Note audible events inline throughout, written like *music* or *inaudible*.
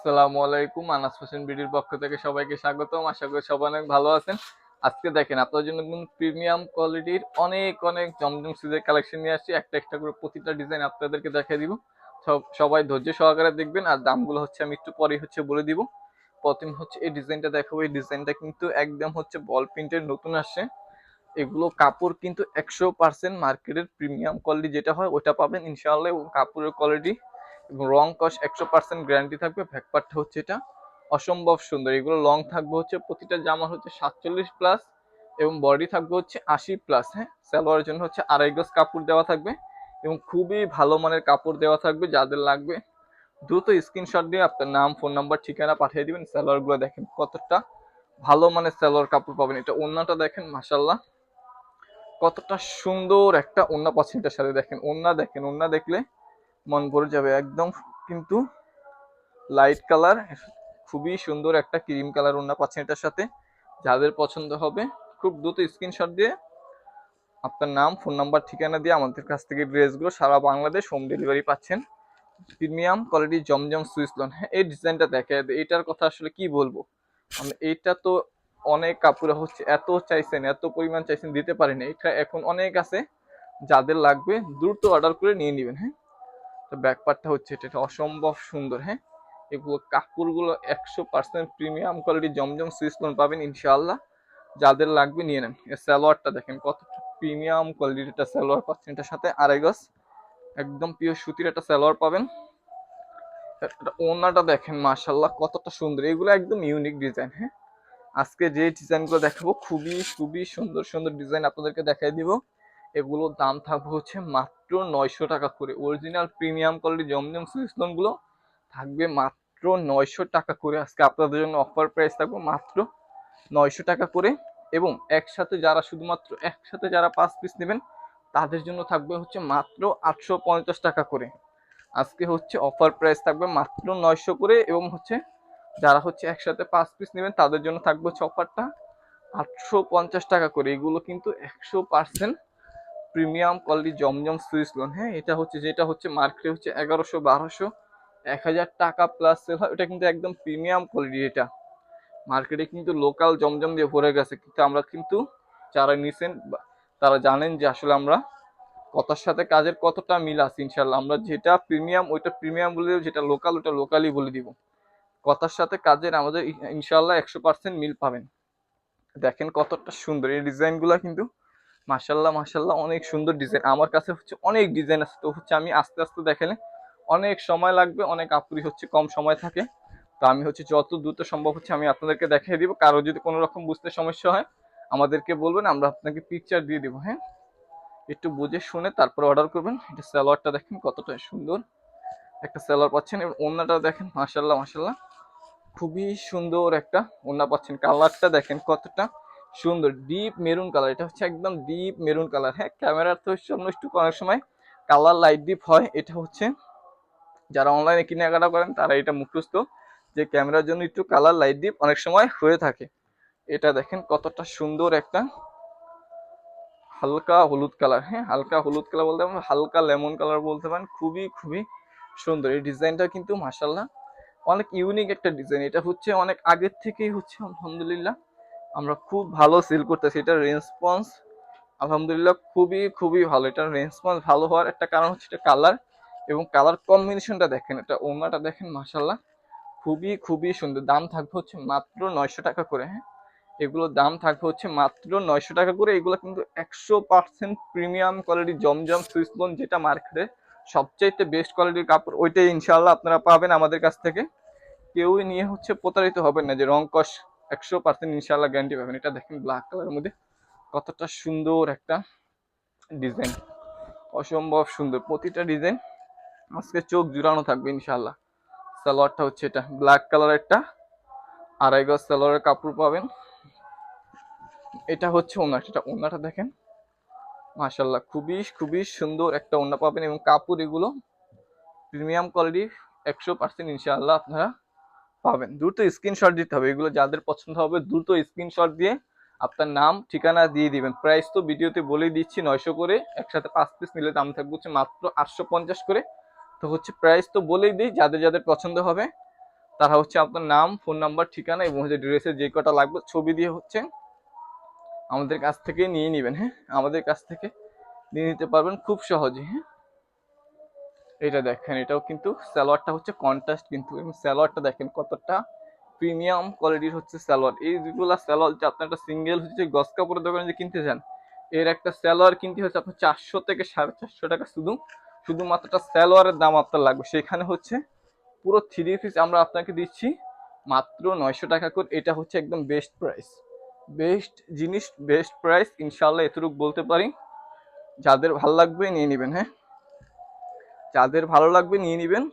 আসসালামু আলাইকুম, আনাস হোসেন বিডির পক্ষ থেকে সবাইকে স্বাগতম। আশা করি সবাই অনেক ভালো আছেন। আজকে দেখেন আপনার জন্য কিন্তু প্রিমিয়াম কোয়ালিটির অনেক অনেক জমজম সিজের কালেকশন নিয়ে আসছি। একটা একটা করে প্রতিটা ডিজাইন আপনাদেরকে দেখিয়ে দিব। সব, সবাই ধৈর্য সহকারে দেখবেন। আর দামগুলো হচ্ছে আমি একটু পরেই হচ্ছে বলে দিব। প্রথম হচ্ছে এই ডিজাইনটা দেখাবো। এই ডিজাইনটা কিন্তু একদম হচ্ছে বল প্রিন্টের নতুন আসছে। এগুলো কাপড় কিন্তু একশো পার্সেন্ট মার্কেটের প্রিমিয়াম কোয়ালিটি যেটা হয়, ওটা পাবেন ইনশাআল্লাহ। কাপড়ের কোয়ালিটি এবং রং কস একশো পার্সেন্ট গ্যারান্টি থাকবে ব্যাকপার্টটা হচ্ছে এটা। অসম্ভব সুন্দর। এগুলো লং থাকবে হচ্ছে, প্রতিটা জামা হচ্ছে সাতচল্লিশ প্লাস এবং বডি থাকবে হচ্ছে আশি প্লাস হ্যাঁ? সালোয়ারের জন্য হচ্ছে আড়াই গজ কাপড় দেওয়া থাকবে এবং খুবই ভালো মানের কাপড় দেওয়া থাকবে যাদের লাগবে। দ্রুত স্ক্রিনশট দিয়ে আপনার নাম ফোন নাম্বার ঠিকানা পাঠিয়ে দিবেন, সালোয়ারগুলো দেখেন কতটা ভালো মানের সালোয়ার কাপড় পাবেন। এটা ওন্নাটা দেখেন মাসাল্লাহ কতটা সুন্দর একটা ওন্না পছন্দের সাথে দেখেন, ওন্না দেখেন, ওন্না দেখলে মন ভরে যাবে। একদম কিন্তু লাইট কালার খুবই সুন্দর একটা ক্রিম কালার ওন্না পাচ্ছেন এটার সাথে। যাদের পছন্দ হবে, খুব দ্রুত স্ক্রিনশট দিয়ে আপনার নাম ফোন নাম্বার ঠিকানা দিয়ে আমাদের কাছ থেকে ড্রেসগুলো সারা বাংলাদেশ হোম ডেলিভারি পাচ্ছেন। Premium quality Zamzam Swiss lawn হ্যাঁ এই ডিজাইনটা দেখে এইটার কথা আসলে কি বলব? আমি এইটা তো অনেক কাপড় হচ্ছে, এত চাইছেন, এত পরিমাণ চাইছেন, দিতে পারেনি। এটা এখন অনেক আছে, যাদের লাগবে দ্রুত অর্ডার করে নিয়ে নেবেন হ্যাঁ। তো ব্যাক পার্টটা হচ্ছে এটা অসম্ভব সুন্দর হ্যাঁ? এগুলো কাপড়গুলো একশো percent premium quality Zamzam Swiss lawn পাবেন, ইনশাআল্লাহ। যাদের লাগবে নিয়ে নেন। এর সালোয়ারটা দেখেন কতটা প্রিমিয়াম কোয়ালিটির একটা সালোয়ার পাচ্ছেন এটার সাথে, আড়াই গজ। একদম পিওর সুতির একটা সালোয়ার পাবেন। ওনাটা দেখেন মাশাল্লাহ কতটা সুন্দর। এগুলো একদম ইউনিক ডিজাইন হ্যাঁ? আজকে যে ডিজাইনগুলো দেখাবো, খুবই খুবই সুন্দর সুন্দর ডিজাইন আপনাদেরকে দেখাই দিব। এগুলোর দাম থাকবে হচ্ছে মাত্র নয়শো টাকা করে। অরিজিনাল প্রিমিয়াম কোয়ালিটি জমজমগুলো থাকবে মাত্র নয়শো টাকা করে। আজকে আপনাদের জন্য অফার প্রাইস থাকবে মাত্র নয়শো টাকা করে এবং একসাথে যারা শুধুমাত্র একসাথে যারা পাঁচ পিস নেবেন, তাদের জন্য থাকবে হচ্ছে মাত্র আটশো পঞ্চাশ টাকা করে। আজকে হচ্ছে অফার প্রাইস থাকবে মাত্র নয়শো করে এবং হচ্ছে যারা হচ্ছে একসাথে পাঁচ পিস নেবেন, তাদের জন্য থাকবে হচ্ছে অফারটা আটশো পঞ্চাশ টাকা করে। এগুলো কিন্তু একশো percent premium quality Zamzam Swiss lawn হ্যাঁ এটা হচ্ছে, যেটা হচ্ছে মার্কেটে হচ্ছে এগারোশো, বারোশো এক হাজার টাকা প্লাস সেল হয়। এটা কিন্তু একদম প্রিমিয়াম কোয়ালিটি এটা। মার্কেটে কিন্তু লোকাল জমজম দিয়ে ভরে গেছে। কিন্তু আমরা কিন্তু যারা নিছেন তারা জানেন যে আসলে আমরা কথার সাথে কাজের কতটা মিল আছে ইনশাল্লাহ আমরা যেটা প্রিমিয়াম, ওইটা প্রিমিয়াম বলে দেবো, যেটা লোকাল ওটা লোকালই বলে দিব। কথার সাথে কাজের আমাদের ইনশাল্লাহ একশো পার্সেন্ট মিল পাবেন। দেখেন কতটা সুন্দর। এই ডিজাইনগুলো কিন্তু মাশাল্লাহ মাশাল্লাহ অনেক সুন্দর ডিজাইন আমার কাছে হচ্ছে অনেক ডিজাইন আছে। তো হচ্ছে আমি আস্তে আস্তে দেখালে অনেক সময় লাগবে, অনেক আপুরি হচ্ছে, কম সময় থাকে। তো আমি হচ্ছে যত দ্রুত সম্ভব হচ্ছে আমি আপনাদেরকে দেখিয়ে দিব। কারও যদি কোনো রকম বুঝতে সমস্যা হয়, আমাদেরকে বলবেন, আমরা আপনাকে পিকচার দিয়ে দিব হ্যাঁ? একটু বুঝে শুনে তারপর অর্ডার করবেন। এটা সালোয়ারটা দেখেন কতটা সুন্দর। একটা সালোয়ার পাচ্ছেন এবং ওড়নাটা দেখেন মাশাল্লাহ মাশাল্লাহ খুবই সুন্দর একটা ওড়না পাচ্ছেন। কালারটা দেখেন কতটা সুন্দর ডিপ মেরুন কালার এটা হচ্ছে একদম ডিপ মেরুন কালার হ্যাঁ? ক্যামেরার তো জন্য একটু অনেক সময় কালার লাইট ডিপ হয়, এটা হচ্ছে যারা অনলাইনে কেনাকাটা করেন, তারা এটা মুখস্থ যে ক্যামেরার জন্য একটু কালার লাইট ডিপ অনেক সময় হয়ে থাকে। এটা দেখেন কতটা সুন্দর একটা হালকা হলুদ কালার হ্যাঁ? হালকা হলুদ কালার বলতে পারেন, হালকা লেমন কালার বলতে পারেন, খুবই খুবই সুন্দর। এই ডিজাইনটা কিন্তু মাসাল্লাহ অনেক ইউনিক একটা ডিজাইন এটা হচ্ছে অনেক আগের থেকেই হচ্ছে, আলহামদুলিল্লাহ। আমরা খুব ভালো সেল করতেছি। এটার রেসপন্স আলহামদুলিল্লাহ, খুবই খুবই ভালো। এটার রেসপন্স ভালো হওয়ার একটা কারণ হচ্ছে এটা কালার এবং কালার কম্বিনেশনটা দেখেন, এটা ওনাটা দেখেন মাসাল্লাহ খুবই খুবই সুন্দর। দাম থাকবে হচ্ছে মাত্র নয়শো টাকা করে হ্যাঁ? এগুলোর দাম থাকবে হচ্ছে মাত্র নয়শো টাকা করে। এগুলো কিন্তু একশো percent premium quality Zamzam Swiss lawn যেটা মার্কেটে সবচাইতে বেস্ট কোয়ালিটির কাপড়, ওইটাই ইনশাল্লাহ আপনারা পাবেন আমাদের কাছ থেকে। কেউই নিয়ে হচ্ছে প্রতারিত হবেন না যে রং কস একশো পার্সেন্ট ইনশাল্লাহ গ্যারান্টি পাবেন। এটা দেখেন ব্ল্যাক কালারের মধ্যে কতটা সুন্দর একটা ডিজাইন অসম্ভব সুন্দর। প্রতিটা ডিজাইন আজকে চোখ জুড়ানো থাকবে ইনশাল্লাহ সালোয়ারটা হচ্ছে এটা ব্ল্যাক কালার একটা। আড়াই গজ সালোয়ারের কাপড় পাবেন। এটা হচ্ছে ওনার, এটা ওনাটা দেখেন। মাশাল্লাহ খুবই খুবই সুন্দর একটা ওনা পাবেন এবং কাপড় এগুলো প্রিমিয়াম কোয়ালিটি একশো পার্সেন্ট ইনশাআল্লাহ আপনারা পাবেন। দ্রুত স্ক্রিনশট দিতে হবে। এগুলো যাদের পছন্দ হবে, দ্রুত স্ক্রিনশট দিয়ে আপনার নাম, ঠিকানা দিয়ে দিবেন। প্রাইস তো ভিডিওতে বলেই দিচ্ছি, নয়শো করে একসাথে পাঁচ পিস নিলে দাম থাকবে হচ্ছে মাত্র আটশো পঞ্চাশ করে। তো হচ্ছে প্রাইস তো বলেই দিই, যাদের যাদের পছন্দ হবে, তারা হচ্ছে আপনার নাম ফোন নাম্বার ঠিকানা এবং হচ্ছে ড্রেসের যে কটা লাগবে, ছবি দিয়ে হচ্ছে আমাদের কাছ থেকে নিয়ে নেবেন হ্যাঁ? আমাদের কাছ থেকে নিয়ে নিতে পারবেন খুব সহজে হ্যাঁ? এটা দেখেন, এটাও কিন্তু সালোয়ারটা হচ্ছে কন্ট্রাস্ট কিন্তু, এবং সালোয়ারটা দেখেন কতটা প্রিমিয়াম কোয়ালিটির হচ্ছে সালোয়ার। এই যেগুলো সালোয়ার যে আপনার একটা সিঙ্গেল হচ্ছে গস কাপড়ের দোকানে যে কিনতে চান এর একটা সালোয়ার কিনতে হচ্ছে আপনার চারশো থেকে সাড়ে চারশো টাকা শুধু, শুধুমাত্র একটা সালোয়ারের দাম আপনার লাগবে। সেখানে হচ্ছে পুরো থ্রি পিস আমরা আপনাকে দিচ্ছি মাত্র নয়শো টাকা করে। এটা হচ্ছে একদম বেস্ট প্রাইস বেস্ট জিনিস বেস্ট প্রাইস ইনশাল্লাহ এতটুকু বলতে পারি। যাদের ভালো লাগবে নিয়ে নেবেন হ্যাঁ? যাদের ভালো লাগবে নিয়ে নেবেন।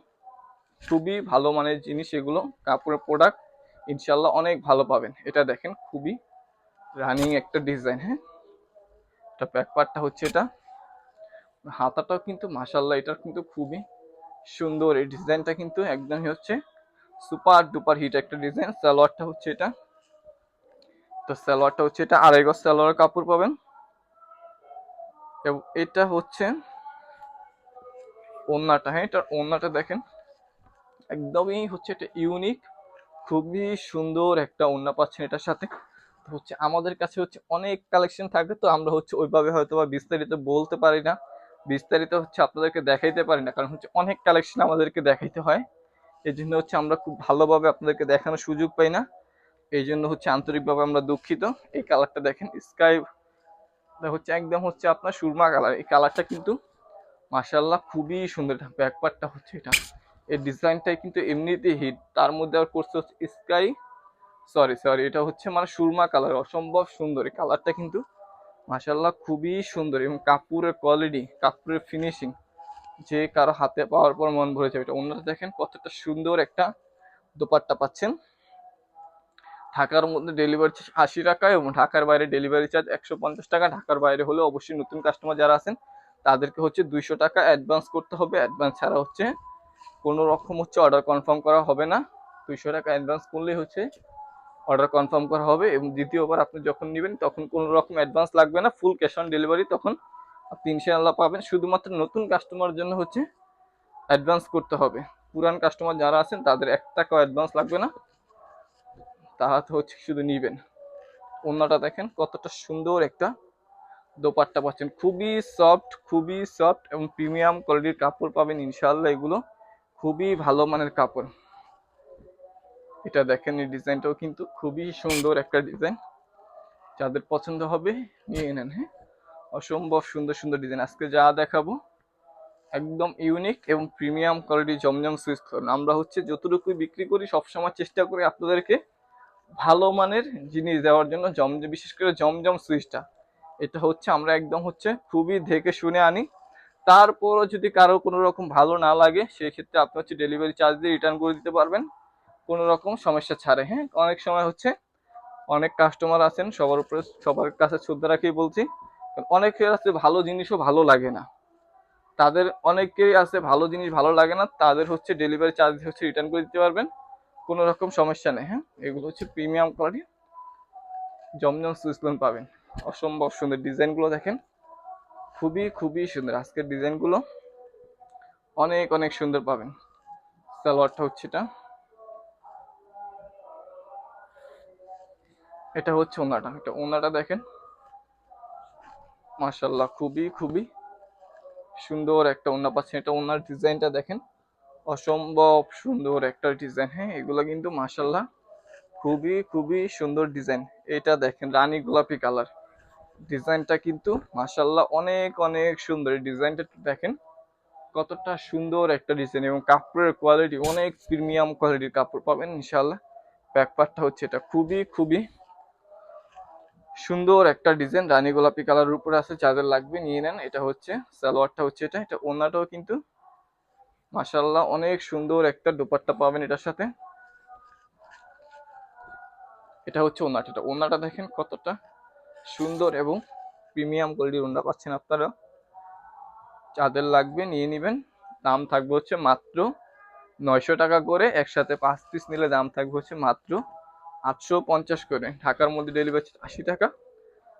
খুবই ভালো মানের জিনিস এগুলো, কাপড়ের প্রোডাক্ট ইনশাল্লাহ অনেক ভালো পাবেন। এটা দেখেন, খুবই রানিং একটা ডিজাইন হ্যাঁ? এটা ব্যাকপার্টটা হচ্ছে এটা। হাতাটাও কিন্তু মাসাল্লাহ এটা কিন্তু খুবই সুন্দর। এই ডিজাইনটা কিন্তু একদমই হচ্ছে সুপার ডুপার হিট একটা ডিজাইন সালোয়ারটা হচ্ছে এটা। তো সালোয়ারটা হচ্ছে এটা। আড়াই গজ সালোয়ার কাপড় পাবেন। এবং এটা হচ্ছে ওন্নাটা হ্যাঁ এটার ওন্নাটা দেখেন। একদমই হচ্ছে এটা ইউনিক খুবই সুন্দর একটা ওন্না পাচ্ছেন এটার সাথে। হচ্ছে আমাদের কাছে হচ্ছে অনেক কালেকশন থাকে তো আমরা হচ্ছে ওইভাবে হয়তো বা বিস্তারিত বলতে পারি না। বিস্তারিত হচ্ছে আপনাদেরকে দেখাইতে পারি না, কারণ হচ্ছে অনেক কালেকশন আমাদেরকে দেখাইতে হয়। এই জন্য হচ্ছে আমরা খুব ভালোভাবে আপনাদেরকে দেখানোর সুযোগ পাই না। এই জন্য হচ্ছে আন্তরিকভাবে আমরা দুঃখিত। এই কালারটা দেখেন স্কাই হচ্ছে একদম হচ্ছে আপনার সুরমা কালার এই কালারটা কিন্তু মাশাল্লাহ খুবই সুন্দর এটা ব্যাকপার্টটা হচ্ছে এটা। এই ডিজাইনটাই কিন্তু এমনিতেই হিট তার মধ্যে আর করছে হচ্ছে স্কাই সরি সরি এটা হচ্ছে মানে সুরমা কালার অসম্ভব সুন্দর, এই কালারটা কিন্তু মাশাল্লাহ খুবই সুন্দর, এবং কাপড়ের কোয়ালিটি কাপড়ের ফিনিশিং যে কারও হাতে পাওয়ার পর মন ভরে যাবে। এটা অন্যটা দেখেন, কতটা সুন্দর একটা দোপাট্টা পাচ্ছেন। ঢাকার মধ্যে ডেলিভারি চার্জ আশি টাকা, এবং ঢাকার বাইরে ডেলিভারি চার্জ একশো পঞ্চাশ টাকা। ঢাকার বাইরে হলে অবশ্যই নতুন কাস্টমার যারা আছেন তাদেরকে হচ্ছে দুইশো টাকা অ্যাডভান্স করতে হবে। অ্যাডভান্স ছাড়া হচ্ছে কোনো রকম হচ্ছে অর্ডার কনফার্ম করা হবে না। দুইশো টাকা অ্যাডভান্স করলেই হচ্ছে অর্ডার কনফার্ম করা হবে এবং দ্বিতীয়বার আপনি যখন নেবেন তখন কোনো রকম অ্যাডভান্স লাগবে না। ফুল ক্যাশ অন ডেলিভারি তখন আপনি ইনশাআল্লাহ পাবেন। শুধুমাত্র নতুন কাস্টমার জন্য হচ্ছে অ্যাডভান্স করতে হবে। পুরান কাস্টমার যারা আছেন তাদের এক টাকাও অ্যাডভান্স লাগবে না। তারা তো হচ্ছে শুধু নিবেন। অন্যটা দেখেন কতটা সুন্দর একটা দোপাট্টা পাচ্ছেন। খুবই সফট খুবই সফট এবং প্রিমিয়াম কোয়ালিটির কাপড় পাবেন ইনশাল্লাহ এগুলো। খুবই ভালো মানের কাপড়। এটা দেখেন, এই ডিজাইনটাও কিন্তু খুবই সুন্দর একটা ডিজাইন। যাদের পছন্দ হবে, নিয়ে নেন হ্যাঁ? অসম্ভব সুন্দর সুন্দর ডিজাইন। আজকে যা দেখাবো, একদম ইউনিক এবং প্রিমিয়াম কোয়ালিটি জমজম সুইচ আমরা হচ্ছে যতটুকুই বিক্রি করি, সবসময় চেষ্টা করি আপনাদেরকে ভালো মানের জিনিস দেওয়ার জন্য জমজম বিশেষ করে জমজম সুইচটা। এটা হচ্ছে আমরা একদম হচ্ছে খুবই দেখে শুনে আনি। তারপরও যদি কারও কোনো রকম ভালো না লাগে, সেক্ষেত্রে আপনি হচ্ছে ডেলিভারি চার্জ দিয়ে রিটার্ন করে দিতে পারবেন। কোনো রকম সমস্যা ছাড়ে হ্যাঁ? অনেক সময় হচ্ছে অনেক কাস্টমার আছেন, সবার উপরে সবার কাছে শ্রদ্ধা রাখেই বলছি। অনেকের আছে ভালো জিনিসও ভালো লাগে না। তাদের অনেকেই আছে ভালো জিনিস ভালো লাগে না, তাদের হচ্ছে ডেলিভারি চার্জ হচ্ছে রিটার্ন করে দিতে পারবেন। কোনো রকম সমস্যা নেই হ্যাঁ? এগুলো হচ্ছে প্রিমিয়াম কোয়ালিটি জমজম সুইচলোন পাবেন। অসম্ভব সুন্দর ডিজাইনগুলো দেখেন। খুবই খুবই সুন্দর আজকের ডিজাইনগুলো। অনেক অনেক সুন্দর পাবেন। সালোয়ারটা হচ্ছে এটা। এটা হচ্ছে ওনাটা। এটা ওনাটা দেখেন। মাশাল্লাহ খুবই খুবই সুন্দর একটা ওনা পাচ্ছেন। এটা ওনার ডিজাইনটা দেখেন। অসম্ভব সুন্দর একটা ডিজাইন। হ্যাঁ এগুলো কিন্তু মার্শাল্লাহ খুবই খুবই সুন্দর ডিজাইন। এটা দেখেন রানী গোলাপি কালার। ডিজাইনটা কিন্তু মাশাল্লাহ অনেক অনেক সুন্দর। এই ডিজাইনটা দেখেন, কতটা সুন্দর একটা ডিজাইন এবং কাপড়ের কোয়ালিটি অনেক প্রিমিয়াম কোয়ালিটির কাপড় পাবেন ইনশাল্লাহ ব্যাকপার্টটা হচ্ছে এটা খুবই খুবই সুন্দর একটা ডিজাইন। রানী গোলাপি কালারের উপরে আছে, যাদের লাগবে নিয়ে নেন। এটা হচ্ছে, সালোয়ারটা হচ্ছে এটা। এটা ওনাটাও কিন্তু মাশাল্লাহ অনেক সুন্দর একটা দোপাট্টা পাবেন এটার সাথে। এটা হচ্ছে ওনাটা। এটা ওনাটা দেখেন কতটা সুন্দর এবং প্রিমিয়াম কোয়ালিটির ওনা পাচ্ছেন আপনারা। যাদের লাগবে নিয়ে নেবেন। দাম থাকবে হচ্ছে মাত্র নয়শো টাকা করে। একসাথে পাঁচ পিস নিলে দাম থাকবে হচ্ছে মাত্র আটশো পঞ্চাশ করে। ঢাকার মধ্যে ডেলিভারি চার্জ আশি টাকা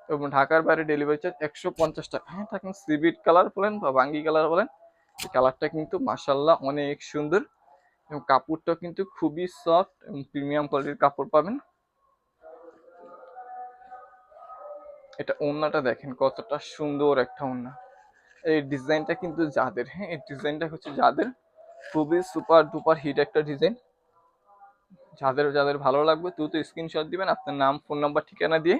এবং ঢাকার বাইরে ডেলিভারি চার্জ একশো পঞ্চাশ টাকা। হ্যাঁ থাকেন সিভিট কালার বলেন বা বাঙ্গি কালার বলেন। এই কালারটা কিন্তু মাসাল্লাহ অনেক সুন্দর এবং কাপড়টা কিন্তু খুবই সফট এবং প্রিমিয়াম কোয়ালিটির কাপড় পাবেন। এটা ওড়নাটা দেখেন, কতটা সুন্দর একটা ওড়না এই ডিজাইনটা কিন্তু যাদের হ্যাঁ এই ডিজাইনটা হচ্ছে যাদের। খুবই সুপার ডুপার হিট একটা ডিজাইন। যাদের যাদের ভালো লাগবে তুই তো স্ক্রিনশট দিবেন, আপনার নাম, ফোন নাম্বার, ঠিকানা দিয়ে।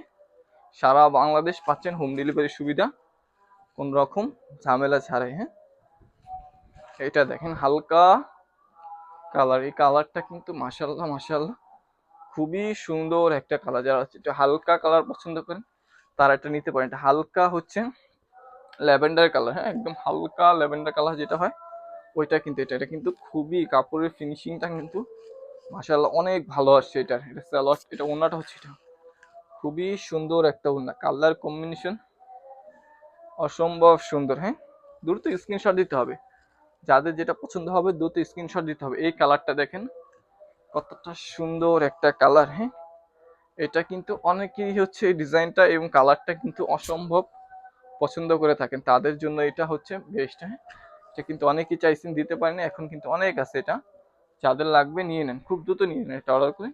সারা বাংলাদেশ পাচ্ছেন হোম ডেলিভারি সুবিধা। কোন রকম ঝামেলা ছাড়াই হ্যাঁ। এটা দেখেন, হালকা কালার। এই কালারটা কিন্তু মাসাল্লাহ মাসাল্লাহ খুবই সুন্দর একটা কালার। যারা একটু হালকা কালার পছন্দ করেন তারা এটা নিতে পারেন। এটা হালকা হচ্ছে ল্যাভেন্ডার কালার হ্যাঁ একদম হালকা ল্যাভেন্ডার কালার যেটা হয়, ওইটা কিন্তু এটা। এটা কিন্তু খুবই কাপড়ের ফিনিশিংটা কিন্তু মাসাল্লাহ অনেক ভালো আসছে এটার। এটা স্যালট এটা ওনাটা হচ্ছে এটা। খুবই সুন্দর একটা ওনা কালার কম্বিনেশন অসম্ভব সুন্দর হ্যাঁ। দ্রুত স্ক্রিনশট দিতে হবে। যাদের যেটা পছন্দ হবে দ্রুত স্ক্রিনশট দিতে হবে। এই কালারটা দেখেন, কতটা সুন্দর একটা কালার হ্যাঁ। এটা কিন্তু অনেকেই হচ্ছে এই ডিজাইনটা এবং কালারটা কিন্তু অসম্ভব পছন্দ করে থাকেন। তাদের জন্য এটা হচ্ছে বেস্ট হ্যাঁ? এটা কিন্তু অনেকেই চাইছেন, দিতে পারেনি, এখন কিন্তু অনেক আছে এটা। যাদের লাগবে নিয়ে নেন, খুব দ্রুত নিয়ে নেন এটা অর্ডার করে।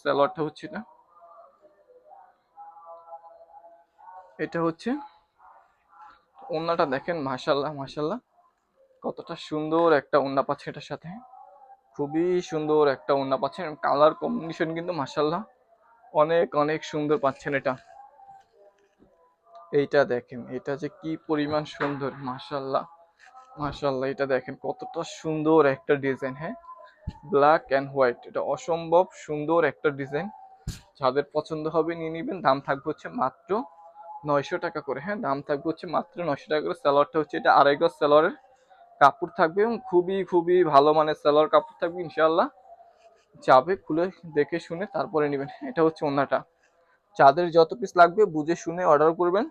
স্যালোয়ারটা হচ্ছে এটা। এটা হচ্ছে, ওন্নাটা দেখেন মাশাল্লাহ মাশাল্লাহ কতটা সুন্দর একটা ওন্না পাচ্ছে এটার সাথে খুবই সুন্দর একটা ওন্না পাচ্ছেন। কালার কম্বিনেশন কিন্তু মাশাল্লাহ অনেক অনেক সুন্দর পাচ্ছেন এটা। এইটা দেখেন, এটা যে কি পরিমাণ সুন্দর মাশাল্লাহ মাশাল্লাহ এটা দেখেন কতটা সুন্দর একটা ডিজাইন হ্যাঁ? ব্ল্যাক অ্যান্ড হোয়াইট এটা অসম্ভব সুন্দর একটা ডিজাইন। যাদের পছন্দ হবে নিয়ে নেবেন, দাম থাকবে হচ্ছে মাত্র নয়শো টাকা করে হ্যাঁ? দাম থাকবে হচ্ছে মাত্র নয়শো টাকা করে। স্যালোয়ারটা হচ্ছে এটা আড়াই গজ স্যালোয়ারের কাপড় থাকবে এবং খুবই খুবই ভালো মানের স্যালোয়ার কাপড় থাকবে ইনশাল্লাহ যাবে, খুলে দেখে শুনে তারপরে নেবেন। এটা হচ্ছে ওনাটা যাদের যত পিস লাগবে, বুঝে শুনে অর্ডার করবেন।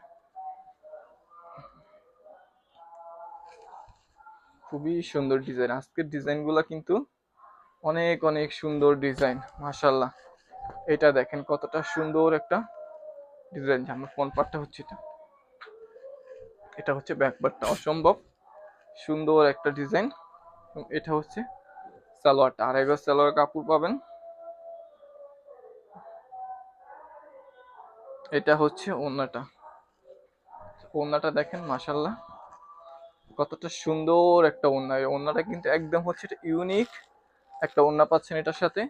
খুবই সুন্দর ডিজাইন আজকের ডিজাইনগুলো কিন্তু অনেক অনেক সুন্দর ডিজাইন মাশাল্লাহ এটা দেখেন কতটা সুন্দর একটা ডিজাইন আমার ফোন পার্টটা হচ্ছে এটা। এটা হচ্ছে ব্যাক পার্টটা অসম্ভব সুন্দর একটা ডিজাইন এটা হচ্ছে সালোয়ারটা, আড়াই গজ সালোয়ার কাপড় পাবেন। এটা হচ্ছে ওনাটা ওনাটা দেখেন মাশাল্লাহ কতটা সুন্দর একটা ওনা ওনাটা কিন্তু একদম হচ্ছে এটা ইউনিক একটা ওনা পাচ্ছেন এটার সাথে।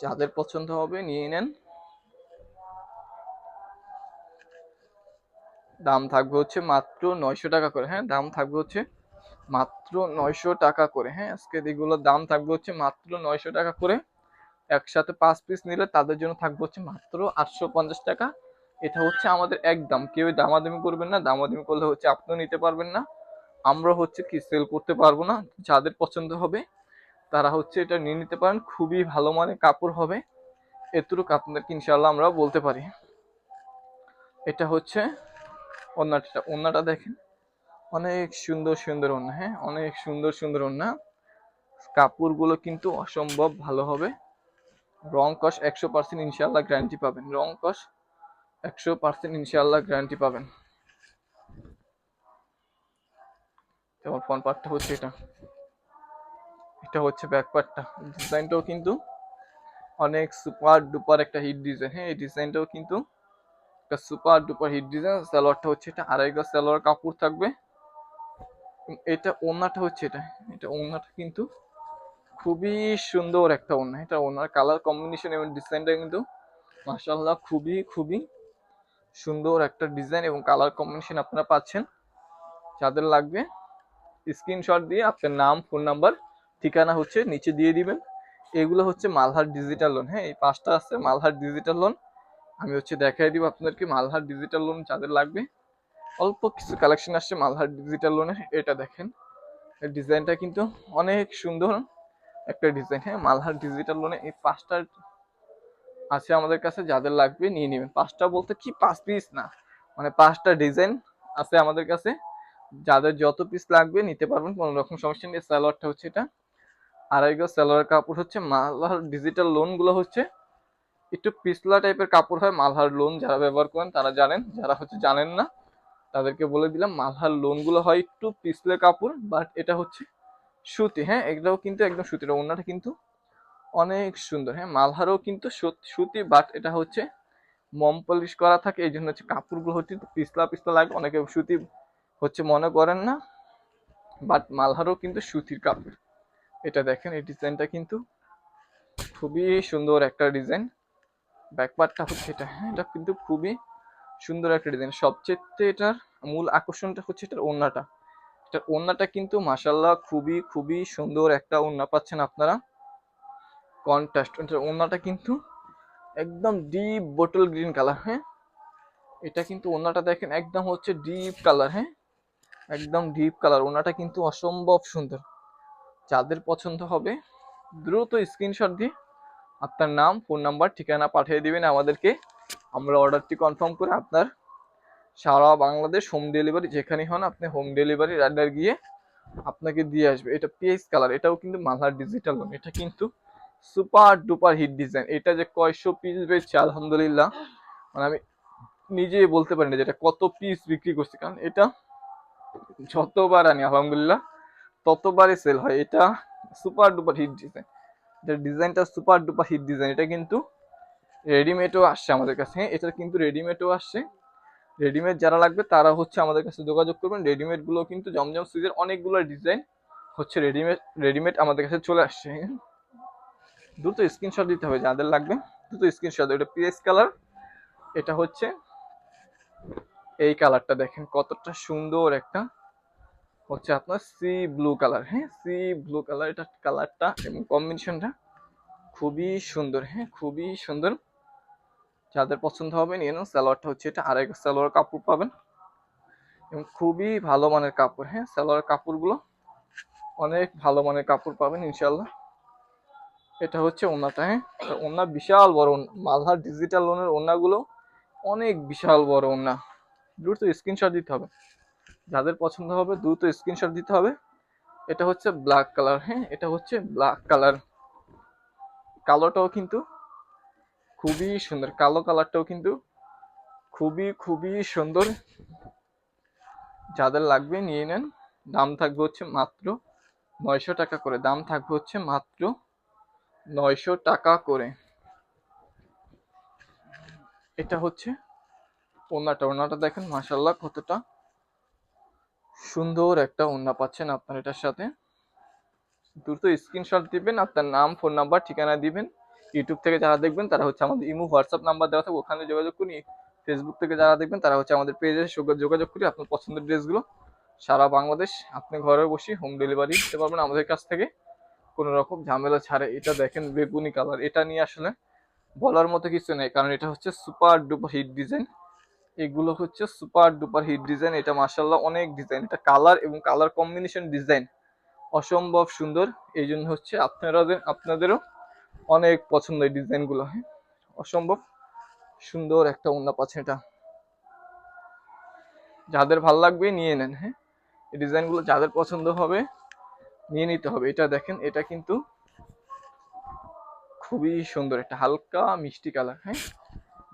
যাদের পছন্দ হবে নিয়ে নেন। দাম থাকবে হচ্ছে মাত্র নয়শো টাকা করে। হ্যাঁ দাম থাকবে হচ্ছে মাত্র নয়শো টাকা করে। হ্যাঁ আজকে এগুলোর দাম থাকবে হচ্ছে মাত্র নয়শো টাকা করে। একসাথে পাঁচ পিস নিলে তাদের জন্য থাকবে হচ্ছে মাত্র আটশো পঞ্চাশ টাকা। এটা হচ্ছে আমাদের একদম কেউ দামাদামি করবেন না। দামাদামি করলে হচ্ছে আপনিও নিতে পারবেন না। আমরা হচ্ছে কি সেল করতে পারব না। যাদের পছন্দ হবে, তারা হচ্ছে এটা নিয়ে নিতে পারেন। খুবই ভালো মানের কাপড় হবে। এতটুকু আপনাদেরকে ইনশাল্লাহ আমরা বলতে পারি। এটা হচ্ছে ওন্নাটা ওন্নাটা দেখেন। অনেক সুন্দর সুন্দর ওন্না হ্যাঁ? অনেক সুন্দর সুন্দর ওন্না কাপড়গুলো কিন্তু অসম্ভব ভালো হবে। রং কস একশো পার্সেন্ট ইনশাল্লাহ গ্যারান্টি পাবেন। রং কস একশো পার্সেন্ট ইনশাল্লাহ গ্যারান্টি পাবেন। যেমন ফ্রন্ট পার্টটা হচ্ছে এটা। এটা হচ্ছে ব্যাক পার্টটা ডিজাইনটাও কিন্তু অনেক সুপার ডুপার একটা হিট ডিজাইন হ্যাঁ? এই ডিজাইনটাও কিন্তু একটা সুপার ডুপার হিট ডিজাইন সালোয়ারটা হচ্ছে এটা আড়াই গজ সালোয়ার কাপড় থাকবে। এটা ওনাটা হচ্ছে এটা। এটা ওনাটা কিন্তু খুবই সুন্দর একটা ওনা এটা ওনার কালার কম্বিনেশন এবং ডিজাইনটা কিন্তু মাসাল্লাহ খুবই খুবই সুন্দর একটা ডিজাইন এবং কালার কম্বিনেশন আপনারা পাচ্ছেন। যাদের লাগবে স্ক্রিনশট দিয়ে আপনার নাম ফোন নাম্বার ঠিকানা হচ্ছে নিচে দিয়ে দিবেন। এগুলো হচ্ছে মালহার ডিজিটাল লোন হ্যাঁ এই পাঁচটা আছে মালহার ডিজিটাল লোন আমি হচ্ছে দেখাই দিব আপনাদেরকে মালহার ডিজিটাল লোন যাদের লাগবে। অল্প কিছু কালেকশন আসছে মালহার ডিজিটাল লোনে এটা দেখেন। ডিজাইনটা কিন্তু অনেক সুন্দর। একটা ডিজাইন হ্যাঁ মালহার ডিজিটাল লোনে এই পাঁচটা আছে আমাদের কাছে, যাদের লাগবে নিয়ে নেবেন। পাঁচটা বলতে কি, পাঁচ পিস না মানে পাঁচটা ডিজাইন আছে আমাদের কাছে। যাদের যত পিস লাগবে নিতে পারবেন, কোনো রকম সমস্যা নেই। স্যালোয়ারটা হচ্ছে এটা। আড়াই গজ স্যালোয়ার কাপড় হচ্ছে, মালহার ডিজিটাল লোনগুলো হচ্ছে, একটু পিছলা টাইপের কাপড় হয় মালহার লোন যারা ব্যবহার করেন তারা জানেন, যারা হচ্ছে জানেন না। তাদেরকে বলে দিলাম, মালহার লোনগুলো হয় একটু পিছলে কাপড় বাট এটা হচ্ছে সুতি। হ্যাঁ এটাও কিন্তু একদম সুতির ওড়নাটা কিন্তু অনেক সুন্দর। হ্যাঁ মালহারও কিন্তু সুতি বাট এটা হচ্ছে মম পলিশ করা থাকে, এই জন্য হচ্ছে কাপড়গুলো হচ্ছে পিছলা পিছলা লাগে। অনেকে সুতি হচ্ছে মনে করেন না বাট মালহারও কিন্তু সুতির কাপড়। এটা দেখেন, এই ডিজাইনটা কিন্তু খুবই সুন্দর একটা ডিজাইন। ব্যাকপার্টটা হচ্ছে এটা। হ্যাঁ এটা কিন্তু খুবই সুন্দর একটা ডিজাইন সবচেয়ে এটার মূল আকর্ষণটা হচ্ছে এটার ওড়নাটা। এটার ওড়নাটা কিন্তু মাসাল্লাহ খুবই খুবই সুন্দর একটা ওড়না পাচ্ছেন আপনারা। কন্ট্রাস্ট এটার ওড়নাটা কিন্তু একদম ডিপ বোটল গ্রিন কালার হ্যাঁ? এটা কিন্তু ওড়নাটা দেখেন একদম হচ্ছে ডিপ কালার হ্যাঁ? একদম ডিপ কালার ওড়নাটা কিন্তু অসম্ভব সুন্দর। যাদের পছন্দ হবে দ্রুত স্ক্রিনশট দিয়ে আপনার নাম ফোন নাম্বার ঠিকানা পাঠিয়ে দিবেন আমাদেরকে। আমরা অর্ডারটি কনফার্ম করে আপনার সারা বাংলাদেশ হোম ডেলিভারি যেখানেই হন আপনি হোম ডেলিভারি রাইডার গিয়ে আপনাকে দিয়ে আসবে। এটা পিএস কালার এটাও কিন্তু মালহার ডিজিটাল লোন এটা কিন্তু সুপার ডুপার হিট ডিজাইন এটা যে কয়শো পিস বেচছে, আলহামদুলিল্লাহ। মানে আমি নিজেই বলতে পারি না যে এটা কত পিস বিক্রি করছি, কারণ এটা যতবার আনি, আলহামদুলিল্লাহ, ততবারই সেল হয়। এটা সুপার ডুপার হিট ডিজাইন এটা ডিজাইনটা সুপার ডুপার হিট ডিজাইন এটা কিন্তু রেডিমেডও আসছে আমাদের কাছে। হ্যাঁ এটা কিন্তু রেডিমেডও আসছে। রেডিমেড যারা লাগবে তারা হচ্ছে আমাদের কাছে যোগাযোগ করবেন। রেডিমেডগুলো কিন্তু জমজম সুইজের অনেকগুলো ডিজাইন হচ্ছে রেডিমেড রেডিমেড আমাদের কাছে চলে আসছে। হ্যাঁ? দ্রুত স্ক্রিনশট দিতে হবে যাদের লাগবে। দ্রুত স্ক্রিনশট এটা পিএস কালার এটা হচ্ছে এই কালারটা দেখেন, কতটা সুন্দর একটা হচ্ছে আপনার সি ব্লু কালার হ্যাঁ সি ব্লু কালার এটা কালারটা এবং কম্বিনেশনটা খুবই সুন্দর। হ্যাঁ খুবই সুন্দর। যাদের পছন্দ হবে নিয়ে নেন। সালোয়ারটা হচ্ছে এটা। আরেক সালোয়ার কাপড় পাবেন। এবং খুবই ভালো মানের কাপড় হ্যাঁ? সালোয়ার কাপড়গুলো অনেক ভালো মানের কাপড় পাবেন ইনশাল্লাহ এটা হচ্ছে ওনাটা হ্যাঁ? ওনা বিশাল বড়। মালহার ডিজিটাল লোনের ওনাগুলো অনেক বিশাল বড় ওনা দ্রুত স্ক্রিনশট দিতে হবে। যাদের পছন্দ হবে দ্রুত স্ক্রিনশট দিতে হবে। এটা হচ্ছে ব্ল্যাক কালার হ্যাঁ? এটা হচ্ছে ব্ল্যাক কালার কালোটাও কিন্তু খুবই সুন্দর। কালো কালারটাও কিন্তু খুবই খুবই সুন্দর। যাদের লাগবে নিয়ে নেন। দাম থাকবে হচ্ছে মাত্র নয়শো টাকা করে। দাম থাকবে হচ্ছে মাত্র নয়শো টাকা করে। এটা হচ্ছে ওনাটা ওনাটা দেখেন মাসাল্লাহ কতটা সুন্দর একটা ওন্না পাচ্ছেন আপনার এটার সাথে। দ্রুত স্ক্রিনশট দিবেন, আপনার নাম ফোন নাম্বার ঠিকানা দিবেন। ইউটিউব থেকে যারা দেখবেন, তারা হচ্ছে আমাদের ইমো হোয়াটসঅ্যাপ নাম্বার দেওয়া থাকবে, ওখানে যোগাযোগ করি ফেসবুক থেকে যারা দেখবেন, তারা হচ্ছে আমাদের পেজে যোগাযোগ করি আপনার পছন্দের ড্রেসগুলো সারা বাংলাদেশ আপনি ঘরে বসে হোম ডেলিভারি দিতে পারবেন আমাদের কাছ থেকে। কোনো রকম ঝামেলা ছাড়ে, এটা দেখেন বেগুনি কালার এটা নিয়ে আসলে বলার মতো কিছু নেই, কারণ এটা হচ্ছে সুপার ডুপার হিট ডিজাইন এগুলো হচ্ছে সুপার ডুপার হিট ডিজাইন এটা মার্শাল্লাহ অনেক ডিজাইন এটা কালার এবং কালার কম্বিনেশন ডিজাইন অসম্ভব সুন্দর এই জন্য হচ্ছে আপনারা আপনাদেরও অনেক পছন্দ এই ডিজাইনগুলো হ্যাঁ? অসম্ভব সুন্দর একটা ওন্না পাচ্ছে এটা। যাদের ভালো লাগবে নিয়ে নেন হ্যাঁ? এই ডিজাইনগুলো যাদের পছন্দ হবে নিয়ে নিতে হবে। এটা দেখেন, এটা কিন্তু খুবই সুন্দর, একটা হালকা মিষ্টি কালার হ্যাঁ?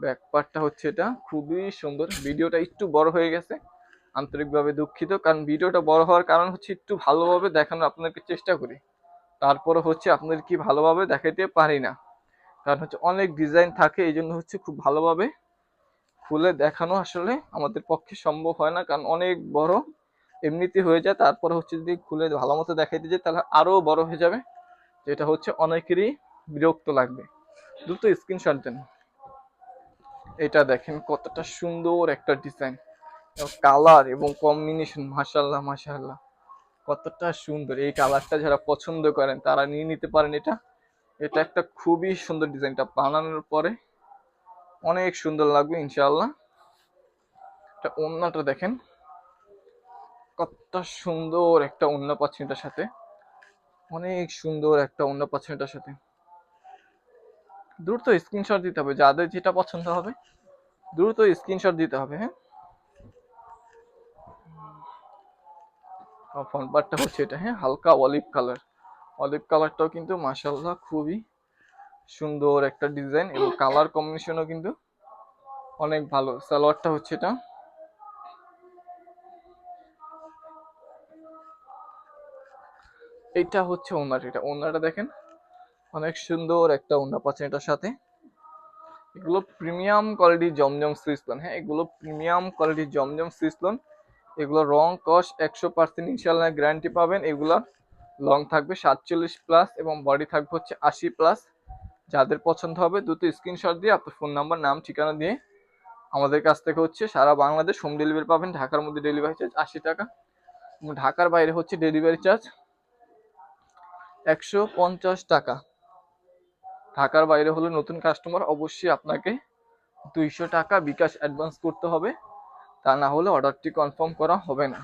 ব্যাক পার্টটা হচ্ছে এটা খুবই সুন্দর। ভিডিওটা একটু বড় হয়ে গেছে, আন্তরিকভাবে দুঃখিত। কারণ ভিডিওটা বড় হওয়ার কারণ হচ্ছে একটু ভালোভাবে দেখানোর আপনাদেরকে চেষ্টা করি। তারপরে হচ্ছে আপনাদের কি ভালোভাবে দেখাইতে পারি না। কারণ হচ্ছে অনেক ডিজাইন থাকে এই জন্য হচ্ছে খুব ভালোভাবে খুলে দেখানো আসলে আমাদের পক্ষে সম্ভব হয় না। কারণ অনেক বড় এমনিতে হয়ে যায়, তারপরে হচ্ছে যদি খুলে ভালো মতো দেখাইতে যায় তাহলে আরও বড় হয়ে যাবে, যেটা হচ্ছে অনেকেরই বিরক্ত লাগবে। দ্রুত স্ক্রিনশট দেন। এটা দেখেন কতটা সুন্দর একটা ডিজাইন কালার এবং কম্বিনেশন মাশাল্লাহ মাশাল্লাহ কতটা সুন্দর, এই কালারটা যারা পছন্দ করেন তারা নিয়ে নিতে পারেন এটা। এটা একটা খুবই সুন্দর ডিজাইনটা বানানোর পরে অনেক সুন্দর লাগবে ইনশাল্লাহ এটা ওন্নাটা দেখেন, কতটা সুন্দর একটা ওন্না পাচ্ছেন এটার সাথে। অনেক সুন্দর একটা ওন্না পাচ্ছেন সাথে। দ্রুত স্ক্রিনশট দিতে হবে, যাদের যেটা পছন্দ হবে, দ্রুত স্ক্রিনশট দিতে হবে হ্যাঁ? ফ্রন্ট পার্টটা হচ্ছে এটা হ্যাঁ হালকা অলিভ কালার অলিভ কালারটাও কিন্তু মাশাল্লাহ খুবই সুন্দর একটা ডিজাইন এবং কালার কম্বিনেশনও কিন্তু অনেক ভালো। সালোয়ারটা হচ্ছে এটা। এইটা হচ্ছে ওনার, এটা ওনাটা দেখেন, অনেক সুন্দর একটা ওনা পাচ্ছেন এটার সাথে। এগুলো প্রিমিয়াম কোয়ালিটির জমজম সুইসলন হ্যাঁ এগুলো প্রিমিয়াম কোয়ালিটির জমজম সুইসলন এগুলো রং কস একশো পার্সেন্ট ইনশাল্লাহ গ্যারান্টি পাবেন। এগুলো লং থাকবে সাতচল্লিশ প্লাস এবং বডি থাকবে হচ্ছে আশি প্লাস যাদের পছন্দ হবে দুটো স্ক্রিনশট দিয়ে আপনার ফোন নাম্বার নাম, ঠিকানা দিয়ে আমাদের কাছ থেকে হচ্ছে সারা বাংলাদেশ হোম ডেলিভারি পাবেন। ঢাকার মধ্যে ডেলিভারি চার্জ আশি টাকা এবং ঢাকার বাইরে হচ্ছে ডেলিভারি চার্জ একশো পঞ্চাশ টাকা। ঢাকার বাইরে হলে নতুন কাস্টমার অবশ্যই আপনাকে দুইশো টাকা বিকাশ অ্যাডভান্স করতে হবে। তা না হলে অর্ডারটি কনফার্ম করা হবে না।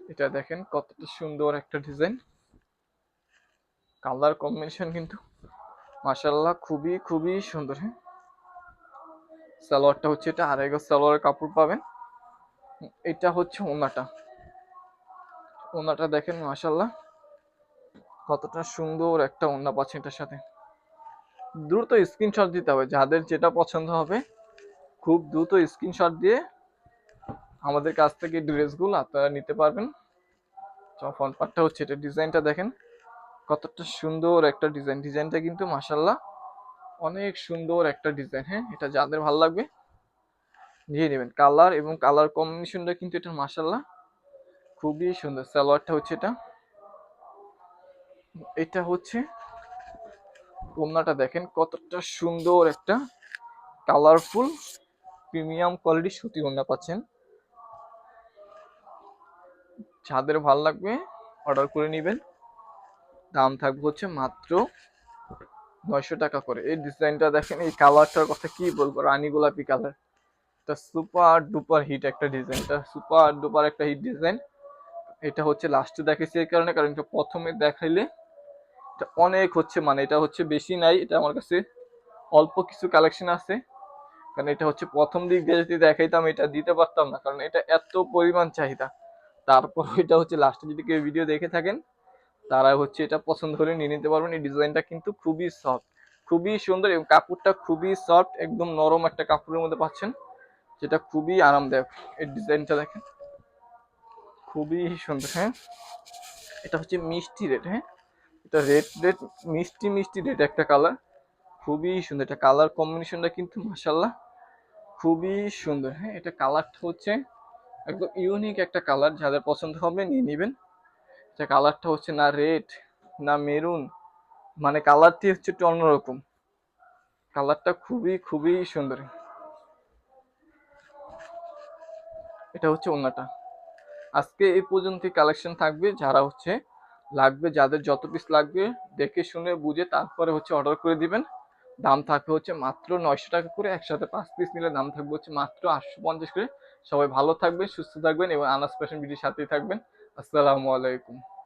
এটা দেখেন কতটা সুন্দর একটা ডিজাইন। কালার কম্বিনেশন কিন্তু মাশাল্লাহ খুবই খুবই সুন্দর হ্যাঁ। সালোয়ারটা হচ্ছে এটা আড়াই গজ সালোয়ারের কাপড় পাবেন। এটা হচ্ছে ওনাটা। ওনাটা দেখেন মাশাল্লাহ কতটা সুন্দর একটা ওনা পাচ্ছেন এটার সাথে। দ্রুত স্ক্রিনশট দিতে হবে। যাদের যেটা পছন্দ হবে, খুব দ্রুত স্ক্রিনশট দিয়ে আমাদের কাছ থেকে ড্রেসগুলো আপনারা নিতে পারবেন। ফ্রন্ট পার্টটা হচ্ছে এটা ডিজাইনটা দেখেন। কতটা সুন্দর একটা ডিজাইন। ডিজাইনটা কিন্তু মাসাল্লাহ অনেক সুন্দর একটা ডিজাইন হ্যাঁ? এটা যাদের ভালো লাগবে নিয়ে নেবেন। কালার এবং কালার কম্বিনেশনটা কিন্তু এটা মাসাল্লাহ খুবই সুন্দর। সালোয়ারটা হচ্ছে এটা। এটা হচ্ছে ওমনাটা দেখেন, কতটা সুন্দর একটা কালারফুল প্রিমিয়াম কোয়ালিটি সুতি ওমনা পাচ্ছেন। যাদের ভালো লাগবে অর্ডার করে নেবেন। দাম থাকবে হচ্ছে মাত্র নয়শো টাকা করে। এই ডিজাইনটা দেখেন, এই কালারটার কথা কি বলব? রানী গোলাপি কালার এটা সুপার ডুপার হিট একটা ডিজাইন এটা সুপার ডুপার একটা হিট ডিজাইন এটা হচ্ছে লাস্টে দেখেছি এই কারণে, কারণ এটা প্রথমে দেখাইলে এটা অনেক হচ্ছে মানে এটা হচ্ছে বেশি নাই। এটা আমার কাছে অল্প কিছু কালেকশন আছে। কারণ এটা হচ্ছে প্রথম দিক দিয়ে যদি দেখাইতাম, এটা দিতে পারতাম না। কারণ এটা এত পরিমাণ চাহিদা। তারপর *laughs* এটা হচ্ছে লাস্টে যদি কেউ ভিডিও দেখে থাকেন, তারা হচ্ছে এটা পছন্দ করে নিয়ে নিতে পারবেন। এই ডিজাইনটা কিন্তু খুবই সফট খুবই সুন্দর এবং কাপড়টা খুবই সফট একদম নরম একটা কাপড়ের মধ্যে পাচ্ছেন, যেটা খুবই আরামদায়ক। এই ডিজাইনটা দেখেন, খুবই সুন্দর হ্যাঁ? এটা হচ্ছে মিষ্টি রেড হ্যাঁ? এটা রেড রেড, মিষ্টি মিষ্টি রেড একটা কালার খুবই সুন্দর। এটা কালার কম্বিনেশনটা কিন্তু মাসাল্লাহ খুবই সুন্দর হ্যাঁ? এটা কালারটা হচ্ছে একদম ইউনিক একটা কালার যাদের পছন্দ হবে নিয়ে নেবেন। এটা কালারটা হচ্ছে না রেড না মেরুন মানে কালারটি হচ্ছে একটু অন্যরকম। কালারটা খুবই খুবই সুন্দর। এটা হচ্ছে ওনাটা আজকে এই পর্যন্ত কালেকশন থাকবে। যারা হচ্ছে লাগবে, যাদের যত পিস লাগবে, দেখে শুনে, বুঝে তারপরে হচ্ছে অর্ডার করে দিবেন। দাম থাকবে হচ্ছে মাত্র নয়শো টাকা করে, একসাথে পাঁচ পিস নিলে দাম থাকবে হচ্ছে মাত্র আটশো পঞ্চাশ করে। সবাই ভালো থাকবেন, সুস্থ থাকবেন এবং আনাস ফ্যাশন ভিডিওর সাথেই থাকবেন। আসসালামু আলাইকুম।